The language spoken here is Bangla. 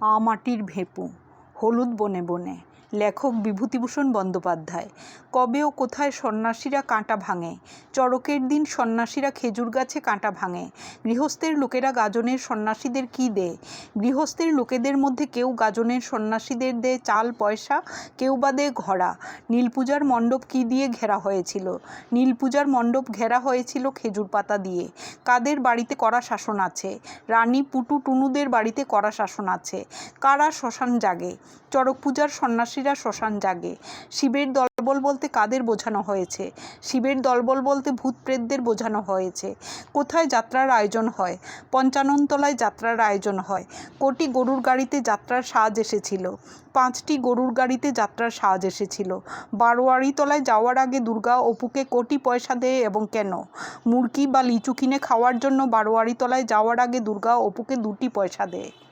মাটির ভেঁপু, হলুদ বনে বনে। লেখক বিভূতিভূষণ বন্দ্যোপাধ্যায়। কবে ও কোথায় সন্ন্যাসীরা কাঁটা ভাঙে? চড়কের দিন সন্ন্যাসীরা খেজুর গাছে কাঁটা ভাঙে। গৃহস্থের লোকেরা গাজনের সন্ন্যাসীদের কি দেয়? গৃহস্থের লোকেদের মধ্যে কেউ গাজনের সন্ন্যাসীদের দেয় চাল, পয়সা, কেউ বা দেয় ঘোড়া। নীলপূজার মণ্ডপ কি দিয়ে ঘেরা হয়েছিল? নীলপূজার মণ্ডপ ঘেরা হয়েছিল খেজুর পাতা দিয়ে। কাদের বাড়িতে কড়া শাসন আছে? রানী পুটু টুনুদের বাড়িতে কড়া শাসন আছে। কারা শ্মশান জাগে? চড়ক পূজার সন্ন্যাসীরা শ্মশান জাগে। শিবের দলবল বলতে কাদের বোঝানো হয়েছে? শিবের দলবল বলতে ভূত প্রেতদের বোঝানো হয়েছে। কোথায় যাত্রার আয়োজন হয়? পঞ্চাননতলায় যাত্রার আয়োজন হয়। কোটি গরুর গাড়িতে যাত্রার সাজ এসেছিল। পাঁচটি গরুর গাড়িতে যাত্রার সাজ এসেছিল। বারোয়ারিতলায় যাওয়ার আগে দুর্গা অপুকে কোটি পয়সা দেয় এবং কেন? মুরগি বা লিচু কিনে খাওয়ার জন্য বারোয়ারিতলায় যাওয়ার আগে দুর্গা অপুকে দুটি পয়সা দেয়।